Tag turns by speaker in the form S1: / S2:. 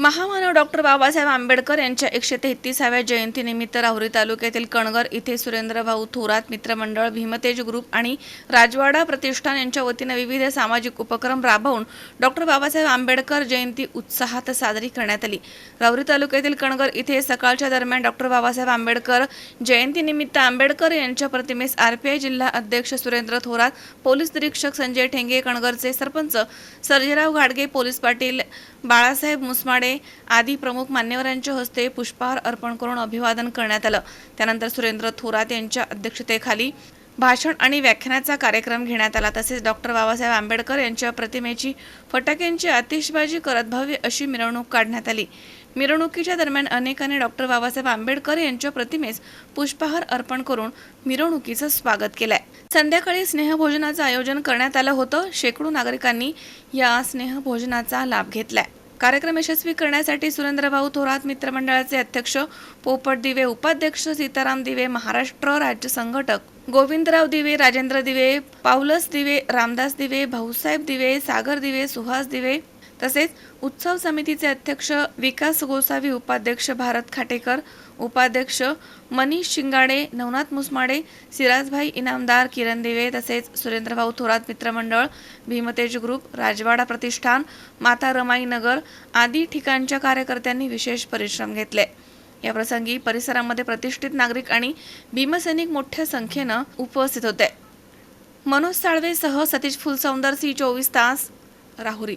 S1: महामानव डॉक्टर बाबासाहेब आंबेडकर यांच्या एकशे तेहतीसाव्या जयंतीनिमित्त राहुरी तालुक्यातील कणगर इथे सुरेंद्रभाऊ थोरात मित्रमंडळ भीमतेज ग्रुप आणि राजवाडा प्रतिष्ठान यांच्या वतीनं विविध सामाजिक उपक्रम राबवून डॉक्टर बाबासाहेब आंबेडकर जयंती उत्साहात साजरी करण्यात आली. राहुरी तालुक्यातील कणगर इथे सकाळच्या दरम्यान डॉक्टर बाबासाहेब आंबेडकर जयंतीनिमित्त आंबेडकर यांच्या प्रतिमेस आरपीआय जिल्हा अध्यक्ष सुरेंद्र थोरात पोलीस निरीक्षक संजय ठेंगे कणगरचे सरपंच सर्जेराव घाडगे पोलीस पाटील बाळासाहेब मुसमाडे आदी प्रमुख मान्यवरांच्या हस्ते पुष्पहार अर्पण करून अभिवादन करण्यात आलं. त्यानंतर सुरेंद्र थोरात यांच्या अध्यक्षतेखाली भाषण आणि व्याख्यानाचा कार्यक्रम घेण्यात आला. तसेच डॉक्टर बाबासाहेब आंबेडकर यांच्या प्रतिमेची फटाक्यांची आतिषबाजी करत भव्य अशी मिरवणूक काढण्यात आली. मिरवणुकीच्या दरम्यान अनेकांनी डॉक्टर बाबासाहेब आंबेडकर यांच्या प्रतिमेस पुष्पहार अर्पण करून मिरवणुकीचं स्वागत केलंय. संध्याकाळी स्नेहभोजनाचं आयोजन करण्यात आलं होतं. शेकडो नागरिकांनी या स्नेहभोजनाचा लाभ घेतलाय. कार्यक्रम यशस्वी करण्यासाठी सुरेंद्रभाऊ थोरात मित्रमंडळाचे अध्यक्ष पोपट दिवे उपाध्यक्ष सीताराम दिवे महाराष्ट्र राज्य संघटक गोविंदराव दिवे राजेंद्र दिवे पावलस दिवे रामदास दिवे भाऊसाहेब दिवे सागर दिवे सुहास दिवे तसेच उत्सव समितीचे अध्यक्ष विकास गोसावी उपाध्यक्ष भारत खाटेकर उपाध्यक्ष मनीष शिंगाडे नवनाथ मुसमाडे सिराजभाई इनामदार किरण दिवे तसेच सुरेंद्रभाऊ थोरात मित्रमंडळ भीमतेज ग्रुप राजवाडा प्रतिष्ठान माता रमाई नगर आदी ठिकाणच्या कार्यकर्त्यांनी विशेष परिश्रम घेतले. या प्रसंगी परिसरामध्ये प्रतिष्ठित नागरिक आणि भीमसैनिक मोठ्या संख्येनं उपस्थित होते. मनोज साळवेसह सतीश फुलसौंदर सी चोवीस तास राहुरी.